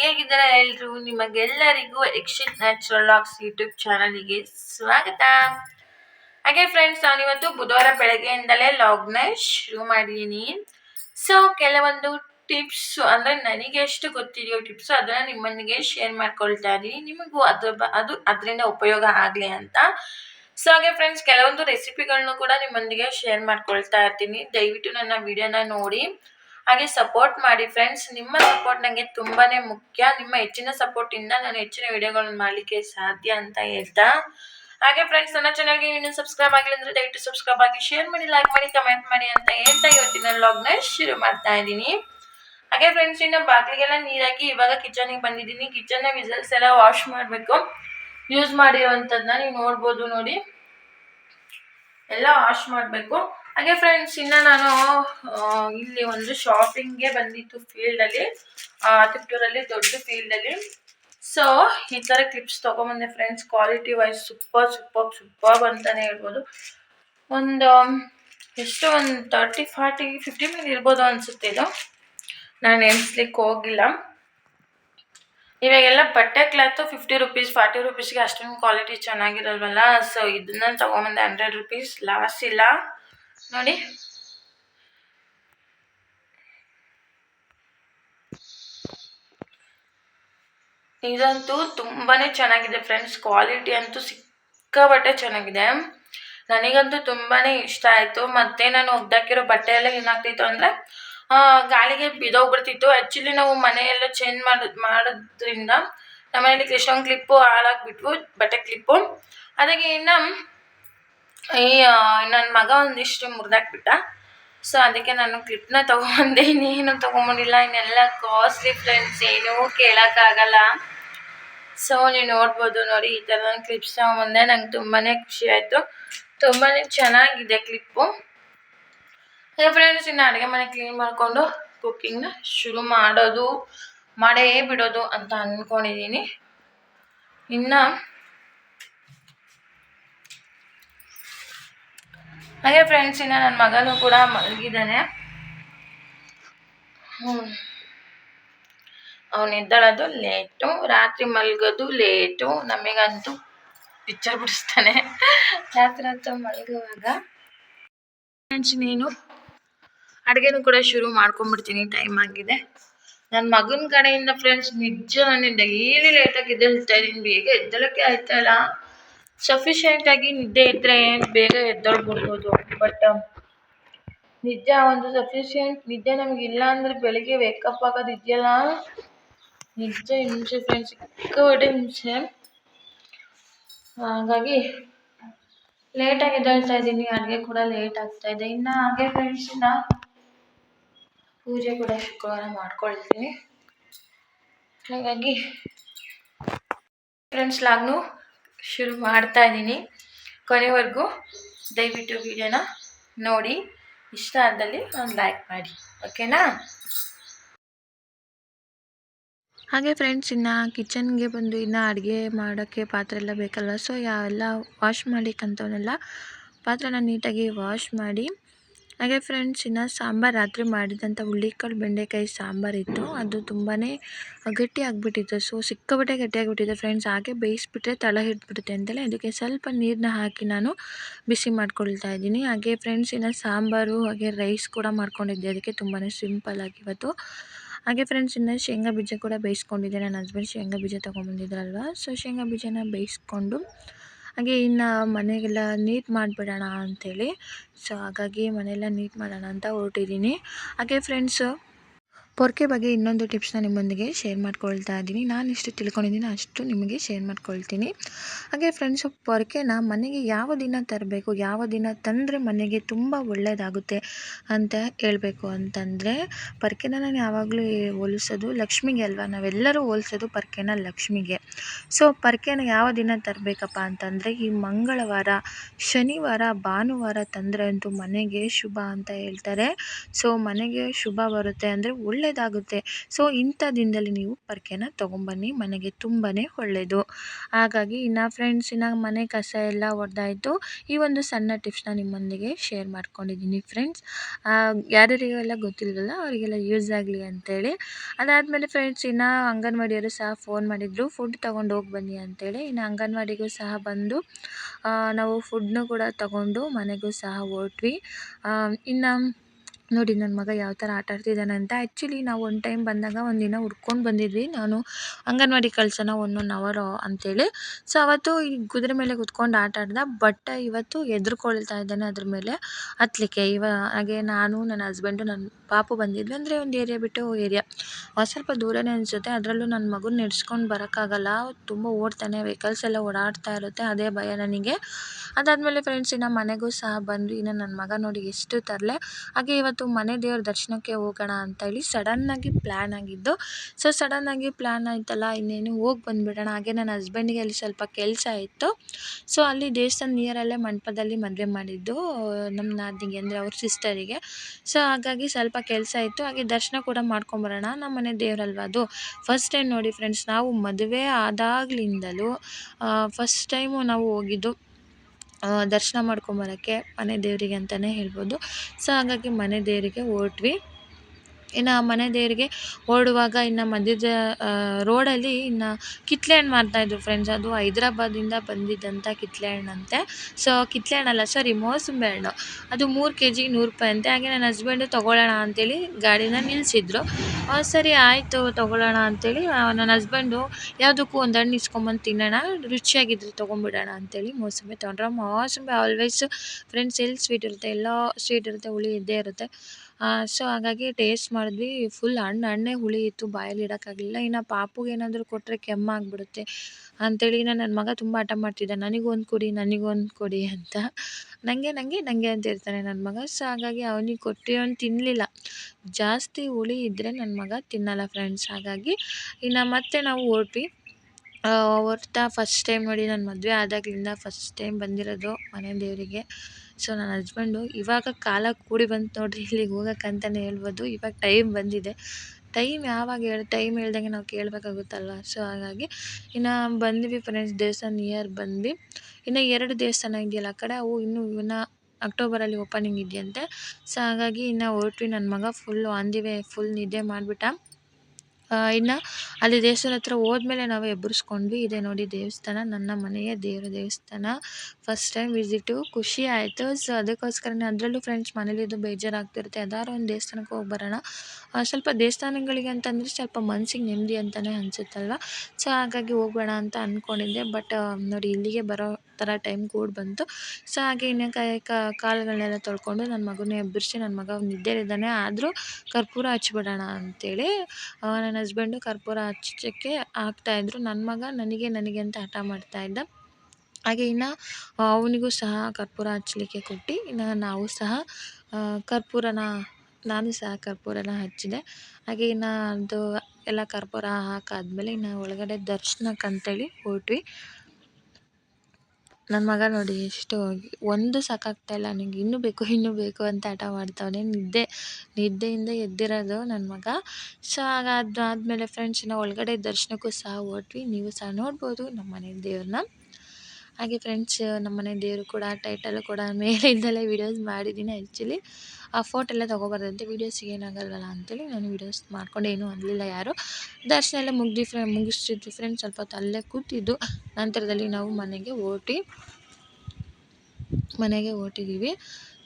ಹೇಗಿದ್ದೀರಾ ಎಲ್ರು? ನಿಮಗೆಲ್ಲರಿಗೂ ಎಕ್ಷಿತ್ ನ್ಯಾಚುರಲ್ ಲಾಕ್ಸ್ ಯೂಟ್ಯೂಬ್ ಚಾನಲ್ಗೆ ಸ್ವಾಗತ. ಹಾಗೆ ಫ್ರೆಂಡ್ಸ್ ನಾನಿವತ್ತು ಬುಧವಾರ ಬೆಳಗ್ಗೆಯಿಂದಲೇ ಲಾಗ್ನ ಶುರು ಮಾಡಿದ್ದೀನಿ ಸೊ ಕೆಲವೊಂದು ಟಿಪ್ಸ್ ಅಂದರೆ ನನಗೆ ಎಷ್ಟು ಗೊತ್ತಿದೆಯೋ ಟಿಪ್ಸ್ ಅದನ್ನು ನಿಮ್ಮೊಂದಿಗೆ ಶೇರ್ ಮಾಡ್ಕೊಳ್ತಾ ಇದ್ದೀನಿ. ನಿಮಗೂ ಅದ್ರ ಅದು ಅದರಿಂದ ಉಪಯೋಗ ಆಗಲಿ ಅಂತ. ಸೊ ಹಾಗೆ ಫ್ರೆಂಡ್ಸ್ ಕೆಲವೊಂದು ರೆಸಿಪಿಗಳನ್ನು ಕೂಡ ನಿಮ್ಮೊಂದಿಗೆ ಶೇರ್ ಮಾಡ್ಕೊಳ್ತಾ ಇರ್ತೀನಿ. ದಯವಿಟ್ಟು ನನ್ನ ವಿಡಿಯೋನ ನೋಡಿ. ಹಾಗೆ ಸಪೋರ್ಟ್ ಮಾಡಿ ಫ್ರೆಂಡ್ಸ್ ನಿಮ್ಮ ಸಪೋರ್ಟ್ ನನಗೆ ತುಂಬಾನೇ ಮುಖ್ಯ. ನಿಮ್ಮ ಹೆಚ್ಚಿನ ಸಪೋರ್ಟ್ ಇಂದ ನಾನು ಹೆಚ್ಚಿನ ವಿಡಿಯೋಗಳನ್ನು ಮಾಡ್ಲಿಕ್ಕೆ ಸಾಧ್ಯ ಅಂತ ಹೇಳ್ತಾ. ಹಾಗೆ ಫ್ರೆಂಡ್ಸ್ ನನ್ನ ಚಾನಲ್ಗೆ ಇನ್ನೂ ಸಬ್ಸ್ಕ್ರೈಬ್ ಆಗಿಲ್ಲ ಅಂದ್ರೆ ದಯವಿಟ್ಟು ಸಬ್ಸ್ಕ್ರೈಬ್ ಆಗಿ ಶೇರ್ ಮಾಡಿ ಲೈಕ್ ಮಾಡಿ ಕಮೆಂಟ್ ಮಾಡಿ ಅಂತ ಹೇಳ್ತಾ ಇವತ್ತಿನ ಲಾಗ್ನ ಶುರು ಮಾಡ್ತಾ ಇದ್ದೀನಿ. ಹಾಗೆ ಫ್ರೆಂಡ್ಸ್ ಇನ್ನು ಬಾಗಿಲಿಗೆಲ್ಲ ನೀರಾಕಿ ಇವಾಗ ಕಿಚನಿಗೆ ಬಂದಿದ್ದೀನಿ. ಕಿಚನ್ನ ವಿಸಲ್ಸ್ ಎಲ್ಲ ವಾಶ್ ಮಾಡಬೇಕು. ಯೂಸ್ ಮಾಡಿರೋವಂಥದ್ದನ್ನ ನೀವು ನೋಡ್ಬೋದು ನೋಡಿ. ಎಲ್ಲ ವಾಶ್ ಮಾಡಬೇಕು. ಹಾಗೆ ಫ್ರೆಂಡ್ಸ್ ಇನ್ನು ನಾನು ಇಲ್ಲಿ ಒಂದು ಶಾಪಿಂಗ್ಗೆ ಬಂದಿತ್ತು ಫೀಲ್ಡಲ್ಲಿ ತಿಪ್ಟೂರಲ್ಲಿ ದೊಡ್ಡ ಫೀಲ್ಡಲ್ಲಿ ಸೊ ಈ ಥರ clips ತೊಗೊಂಬಂದೆ friends quality wise super super super ಅಂತಲೇ ಹೇಳ್ಬೋದು. ಒಂದು ಎಷ್ಟು, ಒಂದು ತರ್ಟಿ ಫಾರ್ಟಿ ಫಿಫ್ಟಿ ಮೇಲೆ ಇರ್ಬೋದು ಅನಿಸುತ್ತೆ ಇದು. ನಾನು ಎಣಿಸ್ಲಿಕ್ಕೆ ಹೋಗಿಲ್ಲ. ಇವಾಗೆಲ್ಲ ಬಟ್ಟೆ ಕ್ಲಾತು ಫಿಫ್ಟಿ ರುಪೀಸ್ ಫಾರ್ಟಿ ರುಪೀಸ್ಗೆ ಅಷ್ಟೊಂದು ಕ್ವಾಲಿಟಿ ಚೆನ್ನಾಗಿರಲ್ವಲ್ಲ? ಸೊ ಇದನ್ನ ತೊಗೊಂಬಂದೆ ಹಂಡ್ರೆಡ್ ರುಪೀಸ್ ಲಾಸ್ ಇಲ್ಲ. ನೋಡಿ. ಇದಂತೂ ತುಂಬಾನೇ ಚೆನ್ನಾಗಿದೆ ಫ್ರೆಂಡ್ಸ್. ಕ್ವಾಲಿಟಿ ಅಂತೂ ಸಿಕ್ಕಾಬಟ್ಟೆ ಚೆನ್ನಾಗಿದೆ. ನನಗಂತೂ ತುಂಬಾನೇ ಇಷ್ಟ ಆಯಿತು. ಮತ್ತೆ ನಾನು ಒಗ್ದಾಕಿರೋ ಬಟ್ಟೆ ಎಲ್ಲ ಏನಾಗ್ತಿತ್ತು ಅಂದರೆ ಗಾಳಿಗೆ ಬಿದೋಗ್ಬಿಡ್ತಿತ್ತು. ಆ್ಯಕ್ಚುಲಿ ನಾವು ಮನೆಯೆಲ್ಲ ಚೇಂಜ್ ಮಾಡೋದು ಮಾಡೋದ್ರಿಂದ ನಮ್ಮನೇಲಿ ಎಷ್ಟೊಂದು ಕ್ಲಿಪ್ಪು ಹಾಳಾಗ್ಬಿಟ್ವು, ಬಟ್ಟೆ ಕ್ಲಿಪ್ಪು ಅದಕ್ಕೆ ಇನ್ನು ಈ ನನ್ನ ಮಗ ಒಂದಿಷ್ಟು ಮುರಿದಾಕ್ಬಿಟ್ಟ. ಸೊ ಅದಕ್ಕೆ ನಾನು ಕ್ಲಿಪ್ನ ತೊಗೊಂಡೆ ಇನ್ನೇನು ತೊಗೊಂಬಂದಿಲ್ಲ, ಇನ್ನೆಲ್ಲ ಕಾಸ್ಟ್ಲಿ ಫ್ರೆಂಡ್ಸ್ ಏನೂ ಕೇಳೋಕ್ಕಾಗಲ್ಲ. ಸೊ ನೀವು ನೋಡ್ಬೋದು ನೋಡಿ, ಈ ಥರ ಕ್ಲಿಪ್ಸ್ ತೊಗೊಂಬಂದೆ. ನಂಗೆ ತುಂಬಾ ಖುಷಿ ಆಯಿತು ತುಂಬಾ ಚೆನ್ನಾಗಿದೆ ಕ್ಲಿಪ್ಪು ಅದೇ ಫ್ರೆಂಡ್ಸ್ ಇನ್ನು ಅಡುಗೆ ಮನೆ ಕ್ಲೀನ್ ಮಾಡಿಕೊಂಡು ಕುಕ್ಕಿಂಗ್ನ ಶುರು ಮಾಡೋದು, ಮಾಡೇ ಬಿಡೋದು ಅಂತ ಅಂದ್ಕೊಂಡಿದ್ದೀನಿ ಇನ್ನು ಹಾಗೆ ಫ್ರೆಂಡ್ಸ್ ಇನ್ನ ನನ್ನ ಮಗನೂ ಕೂಡ ಮಲಗಿದ್ದಾನೆ. ಅವನು ಎದ್ದೇಳೋದು ಲೇಟು ರಾತ್ರಿ ಮಲಗೋದು ಲೇಟು ನಮಗಂತೂ ಪಿಕ್ಚರ್ ಬಿಡಿಸ್ತಾನೆ. ರಾತ್ರಿ ಹತ್ರ ಮಲಗುವಾಗ ಫ್ರೆಂಡ್ಸ್ ನೀನು ಅಡುಗೆನೂ ಕೂಡ ಶುರು ಮಾಡ್ಕೊಂಡ್ಬಿಡ್ತೀನಿ ಟೈಮ್ ಆಗಿದೆ. ನನ್ನ ಮಗನ ಕಡೆಯಿಂದ ಫ್ರೆಂಡ್ಸ್ ನಿಜ ನಾನು ಡೈಲಿ ಲೇಟಾಗಿ ಎದ್ದೇಳ್ತಾ ಇದ್ದೀನಿ, ಬೇಗ ಎದ್ದೇಳಕ್ಕೆ ಆಯ್ತಾಯಿಲ್ಲ ಸಫಿಷಿಯೆಂಟಾಗಿ ನಿದ್ದೆ ಇದ್ದರೆ ಬೇಗ ಎದ್ದೇಳ್ಬಿಡ್ಬೋದು. ಬಟ್ ನಿಜ ಒಂದು ಸಫಿಷಿಯೆಂಟ್ ನಿದ್ದೆ ನಮ್ಗೆ ಇಲ್ಲ ಅಂದ್ರೆ ಬೆಳಿಗ್ಗೆ ವೇಕಪ್ ಆಗೋದು ಇದೆಯಲ್ಲ? ನಿಜ ಹಿಂಸೆ ಫ್ರೆಂಡ್ಸ್ ಸಿಕ್ಕಾಪಟ್ಟೆ ಹಿಂಸೆ ಹಾಗಾಗಿ ಲೇಟಾಗಿ ಎದ್ದೇಳ್ತಾ ಇದ್ದೀನಿ. ಅಡುಗೆ ಕೂಡ ಲೇಟ್ ಆಗ್ತಾ ಇದೆ. ಇನ್ನು ಹಾಗೆ ಫ್ರೆಂಡ್ಸ್ ನಾ ಪೂಜೆ ಕೂಡ ಶುಕ್ರವಾರ ಮಾಡ್ಕೊಳ್ತೀನಿ. ಹಾಗಾಗಿ ಫ್ರೆಂಡ್ಸ್ ಲಾಗ್ನು ಶುರು ಮಾಡ್ತಾ ಇದ್ದೀನಿ. ಕೊನೆವರೆಗೂ ದಯವಿಟ್ಟು ವಿಡಿಯೋನ ನೋಡಿ. ಇಷ್ಟ ಆದಲ್ಲಿ ಒಂದು ಲೈಕ್ ಮಾಡಿ. ಓಕೆನಾ ಹಾಗೆ ಫ್ರೆಂಡ್ಸ್ ಇನ್ನು ಕಿಚನ್ಗೆ ಬಂದು ಇನ್ನು ಅಡುಗೆ ಮಾಡೋಕ್ಕೆ ಪಾತ್ರೆ ಎಲ್ಲ ಬೇಕಲ್ವ? ಸೊ ಯಾವೆಲ್ಲ ವಾಶ್ ಮಾಡಿಕ್ಕಂಥವನ್ನೆಲ್ಲ ಪಾತ್ರೆನ ನೀಟಾಗಿ ವಾಶ್ ಮಾಡಿ ಹಾಗೆ ಫ್ರೆಂಡ್ಸ್ ಇನ್ನು ಸಾಂಬಾರು ರಾತ್ರಿ ಮಾಡಿದಂಥ ಹುಳ್ಳಿಕಾಳು ಬೆಂಡೆಕಾಯಿ ಸಾಂಬಾರಿತ್ತು ಅದು ತುಂಬಾ ಗಟ್ಟಿ ಆಗಿಬಿಟ್ಟಿತ್ತು. ಸೊ ಸಿಕ್ಕಾಪಟ್ಟೆ ಗಟ್ಟಿಯಾಗಿಬಿಟ್ಟಿದೆ ಫ್ರೆಂಡ್ಸ್ ಹಾಗೆ ಬೇಯಿಸ್ಬಿಟ್ರೆ ತಳ ಹಿಡಿದ್ಬಿಡುತ್ತೆ ಅಂತಲೇ ಅದಕ್ಕೆ ಸ್ವಲ್ಪ ನೀರನ್ನ ಹಾಕಿ ನಾನು ಬಿಸಿ ಮಾಡ್ಕೊಳ್ತಾ ಇದ್ದೀನಿ. ಹಾಗೆ ಫ್ರೆಂಡ್ಸ್ ಇನ್ನು ಸಾಂಬಾರು ಹಾಗೆ ರೈಸ್ ಕೂಡ ಮಾಡ್ಕೊಂಡಿದ್ದೆ. ಅದಕ್ಕೆ ತುಂಬಾ ಆಗಿ ಇವತ್ತು. ಹಾಗೆ ಫ್ರೆಂಡ್ಸ್ ಇನ್ನು ಶೇಂಗಾ ಬೀಜ ಕೂಡ ಬೇಯಿಸ್ಕೊಂಡಿದ್ದೆ. ನನ್ನ ಹಸ್ಬೆಂಡ್ ಶೇಂಗಾ ಬೀಜ ತೊಗೊಂಬಂದಿದ್ರಲ್ವ ಸೊ ಶೇಂಗಾ ಬೀಜನ ಬೇಯಿಸ್ಕೊಂಡು ಹಾಗೆ ಇನ್ನು ಮನೆಗೆಲ್ಲ ನೀಟ್ ಮಾಡಿಬಿಡೋಣ ಅಂಥೇಳಿ ಸೊ ಹಾಗಾಗಿ ಮನೆಯೆಲ್ಲ ನೀಟ್ ಮಾಡೋಣ ಅಂತ ಹೊರ್ಟಿದ್ದೀನಿ. ಹಾಗೆ ಫ್ರೆಂಡ್ಸು ಪೊರ್ಕೆ ಬಗ್ಗೆ ಇನ್ನೊಂದು ಟಿಪ್ಸ್ನ ನಿಮ್ಮೊಂದಿಗೆ ಶೇರ್ ಮಾಡ್ಕೊಳ್ತಾ ಇದ್ದೀನಿ. ನಾನು ಇಷ್ಟು ತಿಳ್ಕೊಂಡಿದ್ದೀನಿ, ಅಷ್ಟು ನಿಮಗೆ ಶೇರ್ ಮಾಡ್ಕೊಳ್ತೀನಿ. ಹಾಗೆ ಫ್ರೆಂಡ್ಸ್ ಪೊರ್ಕೆನ ಮನೆಗೆ ಯಾವ ದಿನ ತರಬೇಕು, ಯಾವ ದಿನ ತಂದರೆ ಮನೆಗೆ ತುಂಬ ಒಳ್ಳೆಯದಾಗುತ್ತೆ ಅಂತ ಹೇಳಬೇಕು ಅಂತಂದರೆ, ಪೊರ್ಕೆನ ನಾನು ಯಾವಾಗಲೂ ಹೋಲಿಸೋದು ಲಕ್ಷ್ಮಿಗೆ ಅಲ್ವಾ? ನಾವೆಲ್ಲರೂ ಹೋಲಿಸೋದು ಪೊರ್ಕೆನ ಲಕ್ಷ್ಮಿಗೆ. ಸೊ ಪೊರ್ಕೆನ ಯಾವ ದಿನ ತರಬೇಕಪ್ಪ ಅಂತಂದರೆ, ಈ ಮಂಗಳವಾರ, ಶನಿವಾರ, ಭಾನುವಾರ ತಂದರೆ ಅಂತೂ ಮನೆಗೆ ಶುಭ ಅಂತ ಹೇಳ್ತಾರೆ. ಸೊ ಮನೆಗೆ ಶುಭ ಬರುತ್ತೆ ಅಂದರೆ ಒಳ್ಳೆ ಒಳ್ಳೆಯದಾಗುತ್ತೆ ಸೊ ದಿನದಲ್ಲಿ ನೀವು ಪರ್ಕೆನ ತೊಗೊಂಬನ್ನಿ, ಮನೆಗೆ ತುಂಬಾ ಒಳ್ಳೆಯದು ಹಾಗಾಗಿ, ಇನ್ನು ಫ್ರೆಂಡ್ಸ್ ಇನ್ನು ಮನೆ ಕಸ ಎಲ್ಲ ಹೊಡೆದಾಯ್ತು ಈ ಒಂದು ಸಣ್ಣ ಟಿಪ್ಸ್ನ ನಿಮ್ಮೊಂದಿಗೆ ಶೇರ್ ಮಾಡ್ಕೊಂಡಿದ್ದೀನಿ ಫ್ರೆಂಡ್ಸ್ ಯಾರ್ಯಾರಿಗೆಲ್ಲ ಗೊತ್ತಿಲ್ವಲ್ಲ, ಅವರಿಗೆಲ್ಲ ಯೂಸ್ ಆಗಲಿ ಅಂತೇಳಿ. ಅದಾದಮೇಲೆ ಫ್ರೆಂಡ್ಸ್ ಇನ್ನು ಅಂಗನವಾಡಿಯವರು ಸಹ ಫೋನ್ ಮಾಡಿದರು. ಫುಡ್ ತೊಗೊಂಡು ಹೋಗಿ ಬನ್ನಿ ಅಂತೇಳಿ. ಇನ್ನು ಅಂಗನವಾಡಿಗೂ ಸಹ ಬಂದು ನಾವು ಫುಡ್ನು ಕೂಡ ತಗೊಂಡು ಮನೆಗೂ ಸಹ ಹೊರಟ್ವಿ. ಇನ್ನು ನೋಡಿ ನನ್ನ ಮಗ ಯಾವ ಥರ ಆಟ ಆಡ್ತಿದ್ದಾನೆ ಅಂತ. ಆ್ಯಕ್ಚುಲಿ ನಾವು ಒಂದು ಟೈಮ್ ಬಂದಾಗ ಒಂದಿನ ಹುಡ್ಕೊಂಡು ಬಂದಿದ್ವಿ. ನಾನು ಅಂಗನವಾಡಿ ಕಳ್ಸೋಣ ಒನ್ ಒನ್ ಅವರು ಅಂಥೇಳಿ ಸೊ ಅವತ್ತು ಈ ಕುದುರೆ ಮೇಲೆ ಕುತ್ಕೊಂಡು ಆಟ ಆಡ್ದ. ಬಟ್ ಇವತ್ತು ಎದ್ರುಕೊಳ್ತಾ ಇದ್ದಾನೆ ಅದ್ರ ಮೇಲೆ. ಹತ್ತಲಿಕ್ಕೆ ಇವ, ಹಾಗೆ ನಾನು, ನನ್ನ ಹಸ್ಬೆಂಡು ನನ್ನ ಪಾಪು ಬಂದಿದ್ವಿ ಅಂದರೆ ಒಂದು ಏರಿಯಾ ಬಿಟ್ಟು ಏರಿಯಾ ಸ್ವಲ್ಪ ದೂರನೇ ಅನಿಸುತ್ತೆ. ಅದರಲ್ಲೂ ನನ್ನ ಮಗುನ ನಡೆಸ್ಕೊಂಡು ಬರೋಕ್ಕಾಗಲ್ಲ. ತುಂಬ ಓಡ್ತಾನೆ. ವೆಹಿಕಲ್ಸ್ ಎಲ್ಲ ಓಡಾಡ್ತಾ ಇರುತ್ತೆ. ಅದೇ ಭಯ ನನಗೆ. ಅದಾದಮೇಲೆ ಫ್ರೆಂಡ್ಸ್ ಇನ್ನು ಮನೆಗೂ ಸಹ ಬಂದು ಇನ್ನು ನನ್ನ ಮಗ ನೋಡಿ ಎಷ್ಟು ತರಲೆ. ಹಾಗೆ ಇವತ್ತು ಮನೆ ದೇವ್ರ ದರ್ಶನಕ್ಕೆ ಹೋಗೋಣ ಅಂತ ಹೇಳಿ ಸಡನ್ನಾಗಿ ಪ್ಲ್ಯಾನ್ ಆಗಿದ್ದು. ಸೊ ಸಡನ್ನಾಗಿ ಪ್ಲ್ಯಾನ್ ಆಯ್ತಲ್ಲ, ಇನ್ನೇನು ಹೋಗಿ ಬಂದುಬಿಡೋಣ. ಹಾಗೆ ನನ್ನ ಹಸ್ಬೆಂಡಿಗೆ ಅಲ್ಲಿ ಸ್ವಲ್ಪ ಕೆಲಸ ಇತ್ತು. ಸೊ ಅಲ್ಲಿ ದೇವಸ್ಥಾನ ನಿಯರಲ್ಲೇ ಮಂಟಪದಲ್ಲಿ ಮದುವೆ ಮಾಡಿದ್ದು ನಮ್ಮ ನಾದಿಗೆ ಅಂದರೆ ಅವ್ರ ಸಿಸ್ಟರಿಗೆ ಸೊ ಹಾಗಾಗಿ ಸ್ವಲ್ಪ ಕೆಲಸ ಇತ್ತು. ಹಾಗೆ ದರ್ಶನ ಕೂಡ ಮಾಡ್ಕೊಂಬರೋಣ, ನಮ್ಮ ಮನೆ ದೇವರಲ್ವ ಅದು. ಫಸ್ಟ್ ಟೈಮ್ ನೋಡಿ ಫ್ರೆಂಡ್ಸ್ ನಾವು ಮದುವೆ ಆದಾಗ್ಲಿಂದಲೂ ಫಸ್ಟ್ ಟೈಮು ನಾವು ಹೋಗಿದ್ದು. ದರ್ಶನ ಮಾಡ್ಕೊಂಬರೋಕ್ಕೆ ಮನೆ ದೇವರಿಗೆ ಅಂತಲೇ ಹೇಳ್ಬೋದು. ಸೊ ಹಾಗಾಗಿ ಮನೆ ದೇವರಿಗೆ ಹೊರ್ಟ್ವಿ. ಇನ್ನು ಮನೆ ದೇವರಿಗೆ ಓಡುವಾಗ ಇನ್ನು ಮಧ್ಯದ ರೋಡಲ್ಲಿ ಇನ್ನು ಕಿತ್ಳೆ ಹಣ್ಣು ಮಾರ್ತಾಯಿದ್ರು ಫ್ರೆಂಡ್ಸ್ ಅದು ಹೈದ್ರಾಬಾದಿಂದ ಬಂದಿದ್ದಂಥ ಕಿತ್ಲೆ ಹಣ್ಣಂತೆ ಸೊ ಕಿತ್ಲೆ ಹಣ್ಣಲ್ಲ ಸಾರಿ ಮೋಸಂಬಿ ಹಣ್ಣು. ಅದು ಮೂರು ಕೆ ಜಿಗೆ ನೂರು ರೂಪಾಯಿ ಅಂತೆ. ಹಾಗೆ ನನ್ನ ಹಸ್ಬೆಂಡು ತೊಗೊಳ್ಳೋಣ ಅಂತೇಳಿ ಗಾಡಿನ ನಿಲ್ಲಿಸಿದ್ರು ಸರಿ, ಆಯಿತು, ತೊಗೊಳ್ಳೋಣ ಅಂತೇಳಿ ನನ್ನ ಹಸ್ಬೆಂಡು ಯಾವುದಕ್ಕೂ ಒಂದು ಹಣ್ಣು ಇಸ್ಕೊಂಬಂದು ತಿನ್ನೋಣ, ರುಚಿಯಾಗಿದ್ರೆ ತೊಗೊಂಬಿಡೋಣ ಅಂತೇಳಿ ಮೋಸಂಬಿ ತೊಗೊಂಡ್ರೆ. ಮೋಸಂಬಿ ಆಲ್ವೇಸ್ ಫ್ರೆಂಡ್ಸ್ ಎಲ್ಲಿ ಸ್ವೀಟ್ ಇರುತ್ತೆ? ಎಲ್ಲ ಸ್ವೀಟ್ ಇರುತ್ತೆ, ಹುಳಿ ಇದ್ದೇ ಇರುತ್ತೆ. ಸೊ ಹಾಗಾಗಿ ಟೇಸ್ಟ್ ಮಾಡಿದ್ವಿ. ಫುಲ್ ಹಣ್ಣು, ಹಣ್ಣೇ ಹುಳಿ ಇತ್ತು ಬಾಯಲ್ಲಿ ಇಡೋಕ್ಕಾಗಲಿಲ್ಲ. ಇನ್ನು ಪಾಪುಗೆ ಏನಾದರೂ ಕೊಟ್ಟರೆ ಕೆಮ್ಮಾಗ್ಬಿಡುತ್ತೆ. ಅಂತೇಳಿ ನನ್ನ ಮಗ ತುಂಬ ಹಠ ಮಾಡ್ತಿದ್ದ. ನನಗೊಂದು ಕೊಡಿ ನನಗೊಂದು ಕೊಡಿ ಅಂತ. ನನಗೆ ನನಗೆ ನನಗೆ ಅಂತ ಇರ್ತಾನೆ ನನ್ನ ಮಗ. ಸೊ ಹಾಗಾಗಿ ಅವನಿಗೆ ಕೊಟ್ಟು ಅವ್ನು ತಿನ್ನಲಿಲ್ಲ ಜಾಸ್ತಿ ಹುಳಿ ಇದ್ದರೆ ನನ್ನ ಮಗ ತಿನ್ನಲ್ಲ ಫ್ರೆಂಡ್ಸ್ ಹಾಗಾಗಿ ಇನ್ನು ಮತ್ತೆ ನಾವು ಹೊರ್ಟ್ವಿ ಹೊರ್ತಾ ಫಸ್ಟ್ ಟೈಮ್ ನೋಡಿ ನಾನು ಮದುವೆ ಆದಾಗಲಿಂದ ಫಸ್ಟ್ ಟೈಮ್ ಬಂದಿರೋದು ಮನೆ ದೇವರಿಗೆ. ಸೊ ನನ್ನ ಹಸ್ಬೆಂಡು ಇವಾಗ ಕಾಲ ಕೂಡಿ ಬಂತು ನೋಡಿರಿ, ಇಲ್ಲಿಗೆ ಹೋಗೋಕ್ಕಂತಲೇ ಹೇಳ್ಬೋದು. ಇವಾಗ ಟೈಮ್ ಬಂದಿದೆ. ಟೈಮ್ ಯಾವಾಗ ಹೇಳಿ ಟೈಮ್ ಹೇಳ್ದಂಗೆ ನಾವು ಕೇಳಬೇಕಾಗುತ್ತಲ್ವ? ಸೊ ಹಾಗಾಗಿ ಇನ್ನು ಬಂದ್ವಿ ಫ್ರೆಂಡ್ಸ್ ದೇವಸ್ಥಾನ ನಿಯರ್ ಬಂದ್ವಿ. ಇನ್ನು ಎರಡು ದೇವಸ್ಥಾನ ಇದೆಯಲ್ಲ, ಆ ಕಡೆ ಅವು ಇನ್ನೂ ಇನ್ನು ಅಕ್ಟೋಬರಲ್ಲಿ ಓಪನಿಂಗ್ ಇದೆಯಂತೆ. ಸೊ ಹಾಗಾಗಿ ಇನ್ನು ಹೊರಟ್ವಿ. ನನ್ನ ಮಗ full on the way full ನಿದ್ದೆ ಮಾಡಿಬಿಟ್ಟ. ಇನ್ನು ಅಲ್ಲಿ ದೇವಸ್ಥಾನ ಹತ್ರ ಹೋದ್ಮೇಲೆ ನಾವು ಎಬ್ಬಿಸ್ಕೊಂಡ್ವಿ ಇದೆ ನೋಡಿ ದೇವಸ್ಥಾನ, ನನ್ನ ಮನೆಯ ದೇವರ ದೇವಸ್ಥಾನ. ಫಸ್ಟ್ ಟೈಮ್ ವಿಸಿಟು ಖುಷಿ ಆಯಿತು. ಸೊ ಅದಕ್ಕೋಸ್ಕರನೇ ಅದರಲ್ಲೂ ಫ್ರೆಂಡ್ಸ್ ಮನೇಲಿದ್ದು ಬೇಜಾರಾಗ್ತಿರುತ್ತೆ. ಯಾವ್ದಾದ್ರು ಒಂದು ದೇವಸ್ಥಾನಕ್ಕೆ ಹೋಗಿ ಬರೋಣ. ಸ್ವಲ್ಪ ದೇವಸ್ಥಾನಗಳಿಗೆ ಅಂತಂದರೆ ಸ್ವಲ್ಪ ಮನ್ಸಿಗೆ ನೆಮ್ಮದಿ ಅಂತಲೇ ಅನಿಸುತ್ತಲ್ವ? ಸೊ ಹಾಗಾಗಿ ಹೋಗ್ಬೇಡ ಅಂತ ಅಂದ್ಕೊಂಡಿದ್ದೆ ಬಟ್ ನೋಡಿ ಇಲ್ಲಿಗೆ ಬರೋ ಥರ ಟೈಮ್ ಕೂಡ ಬಂತು. ಸೊ, ಹಾಗೆ ಇನ್ನು ಕೈ ಕಾಲುಗಳನ್ನೆಲ್ಲ ತೊಳ್ಕೊಂಡು ನನ್ನ ಮಗನ ಎಬ್ಬರಿಸಿ ನನ್ನ ಮಗ ನಿದ್ದೆಲಿದ್ದಾನೆ ಆದರೂ ಕರ್ಪೂರ ಹಚ್ಬಿಡೋಣ ಅಂತೇಳಿ ನನ್ನ ಹಸ್ಬೆಂಡು ಕರ್ಪೂರ ಹಚ್ಚೋಕ್ಕೆ ಹಾಕ್ತಾಯಿದ್ರು ನನ್ನ ಮಗ ನನಗೆ ನನಗೆ ಅಂತ ಹಠ ಮಾಡ್ತಾಯಿದ್ದ ಹಾಗೆ ಇನ್ನು ಅವನಿಗೂ ಸಹ ಕರ್ಪೂರ ಹಚ್ಚಲಿಕ್ಕೆ ಕೊಟ್ಟು, ಇನ್ನು ನಾವು ಸಹ ಕರ್ಪೂರನ, ನಾನು ಸಹ ಕರ್ಪೂರನ ಹಚ್ಚಿದೆ. ಹಾಗೆ ಇನ್ನು ಅದು ಎಲ್ಲ ಕರ್ಪೂರ ಹಾಕಾದ್ಮೇಲೆ ಇನ್ನು ಒಳಗಡೆ ದರ್ಶನಕ್ಕಂತೇಳಿ ಹೊರಟ್ವಿ. ನನ್ನ ಮಗ ನೋಡಿ ಎಷ್ಟು ಒಂದು ಸಾಕಾಗ್ತಾಯಿಲ್ಲ ನನಗೆ ಇನ್ನೂ ಬೇಕು ಇನ್ನೂ ಬೇಕು ಅಂತ ಹಠ ಮಾಡ್ತಾವನೆ. ನಿದ್ದೆ, ನಿದ್ದೆಯಿಂದ ಎದ್ದಿರೋದು ನನ್ನ ಮಗ. ಸೊ ಆದಮೇಲೆ ಫ್ರೆಂಡ್ಸ್ ಇನ್ನು ಒಳಗಡೆ ದರ್ಶನಕ್ಕೂ ಸಹ ಹೋದ್ವಿ. ನೀವು ಸಹ ನೋಡ್ಬೋದು ನಮ್ಮ ಮನೆ ದೇವ್ರನ್ನ. ಹಾಗೆ ಫ್ರೆಂಡ್ಸ್ ನಮ್ಮ ಮನೆ ದೇವರು ಕೂಡ ಟೈಟಲ್ ಕೂಡ ಮೇಲಿಂದಲೇ ವೀಡಿಯೋಸ್ ಮಾಡಿದ್ದೀನಿ ಆ್ಯಕ್ಚುಲಿ ಆ ಫೋಟೋ ಎಲ್ಲ ತೊಗೊಬಾರ್ದಂತೆ ವೀಡಿಯೋಸಿಗೆ ಏನಾಗಲ್ವಲ್ಲ ಅಂತೇಳಿ ನಾನು ವೀಡಿಯೋಸ್ ಮಾಡ್ಕೊಂಡು. ಏನೂ ಅನ್ನಲಿಲ್ಲ ಯಾರು. ದರ್ಶನ ಎಲ್ಲ ಮುಗ್ದು ಫ್ರೆ ಮುಗಿಸ್ತಿದ್ವಿ ಫ್ರೆಂಡ್ಸ್ ಸ್ವಲ್ಪ ಹೊತ್ತು ಅಲ್ಲೇ ಕೂತಿದ್ದು. ನಂತರದಲ್ಲಿ ನಾವು ಮನೆಗೆ ಓಟಿ, ಮನೆಗೆ ಓಟಿದ್ದೀವಿ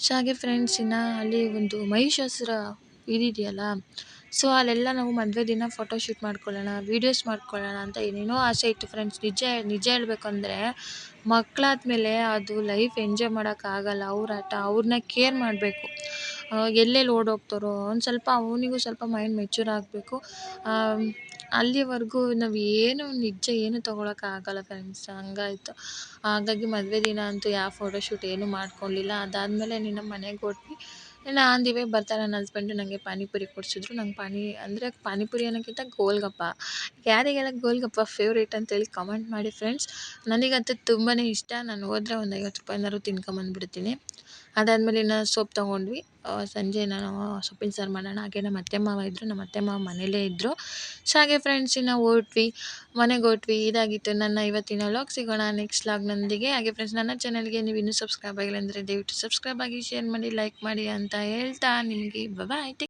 ಸೊ ಹಾಗೆ ಫ್ರೆಂಡ್ಸ್ ಇನ್ನು ಅಲ್ಲಿ ಒಂದು ಮಹಿಷಾಸುರ ಇದಿದೆಯಲ್ಲ ಸೊ ಅಲ್ಲೆಲ್ಲ ನಾವು ಮದುವೆ ದಿನ ಫೋಟೋಶೂಟ್ ಮಾಡ್ಕೊಳ್ಳೋಣ ವೀಡಿಯೋಸ್ ಮಾಡ್ಕೊಳ್ಳೋಣ ಅಂತ ಏನೇನೋ ಆಸೆ ಇತ್ತು ಫ್ರೆಂಡ್ಸ್ ನಿಜ ನಿಜ ಹೇಳಬೇಕಂದ್ರೆ ಮಕ್ಕಳಾದ್ಮೇಲೆ ಅದು ಲೈಫ್ ಎಂಜಾಯ್ ಮಾಡೋಕ್ಕಾಗಲ್ಲ ಅವ್ರ ಆಟ ಅವ್ರನ್ನ ಕೇರ್ ಮಾಡಬೇಕು. ಎಲ್ಲೆಲ್ಲಿ ಓಡೋಗ್ತಾರೋ, ಒಂದು ಸ್ವಲ್ಪ ಅವನಿಗೂ ಸ್ವಲ್ಪ ಮೈಂಡ್ ಮೆಚೂರ್ ಆಗಬೇಕು. ಅಲ್ಲಿವರೆಗೂ ನಾವು ಏನು ನಿಜ ಏನು ತೊಗೊಳಕ್ಕಾಗಲ್ಲ ಫ್ರೆಂಡ್ಸ್ ಹಂಗಾಯ್ತು. ಹಾಗಾಗಿ ಮದುವೆ ದಿನ ಅಂತೂ ಯಾವ ಫೋಟೋಶೂಟ್ ಏನೂ ಮಾಡ್ಕೊಳ್ಳಿಲ್ಲ ಅದಾದಮೇಲೆ ನಿನ್ನ ಮನೆಗೆ ಹೊರ್ಟ್ವಿ ಇನ್ನು ಆನ್ ದಿ ವೇ ಬರ್ತಾ ನನ್ನ ಹಸ್ಬೆಂಡು ನನಗೆ ಪಾನಿಪುರಿ ಕೊಡಿಸಿದ್ರು. ನಂಗೆ ಪಾನಿ ಅಂದರೆ ಪಾನಿಪುರಿ ಅನ್ನೋಕ್ಕಿಂತ ಗೋಲ್ಗಪ್ಪ. ಯಾರಿಗೆಲ್ಲ ಗೋಲ್ಗಪ್ಪ ಫೇವ್ರೇಟ್ ಅಂತೇಳಿ ಕಮೆಂಟ್ ಮಾಡಿ ಫ್ರೆಂಡ್ಸ್ ನನಗಂತೂ ತುಂಬಾ ಇಷ್ಟ. ನಾನು ಹೋದ್ರೆ ಒಂದು ಐವತ್ತು ರೂಪಾಯಿನಾದ್ರು ತಿನ್ಕೊಂಬಂದ್ಬಿಡ್ತೀನಿ. ಅದಾದಮೇಲೆ ಇನ್ನು ಸೋಪ್ ತೊಗೊಂಡ್ವಿ. ಸಂಜೆ ನಾನು ಸೊಪ್ಪಿನ ಸಾರು ಮಾಡೋಣ. ಹಾಗೆ ನಮ್ಮ ಅತ್ತೆ ಮಾವ ಇದ್ದರು ನಮ್ಮ ಅತ್ತೆ ಮಾವ ಮನೇಲೇ ಇದ್ದರು ಸೊ ಹಾಗೆ ಫ್ರೆಂಡ್ಸ್ ಹೊರಟ್ವಿ ಮನೆಗೆ ಹೊರಟ್ವಿ ಇದಾಗಿತ್ತು ನನ್ನ ಇವತ್ತಿನ ವ್ಲಾಗ್ ಸಿಗೋಣ ನೆಕ್ಸ್ಟ್ ಲಾಗ್ನೊಂದಿಗೆ ಹಾಗೆ ಫ್ರೆಂಡ್ಸ್ ನನ್ನ ಚಾನಲ್ಗೆ ನೀವು ಇನ್ನೂ ಸಬ್ಸ್ಕ್ರೈಬ್ ಆಗಿಲ್ಲ ಅಂದರೆ ದಯವಿಟ್ಟು ಸಬ್ಸ್ಕ್ರೈಬ್ ಆಗಿ ಶೇರ್ ಮಾಡಿ ಲೈಕ್ ಮಾಡಿ ಅಂತ ಹೇಳ್ತಾ ನಿಮಗೆ. ಬಾಯ್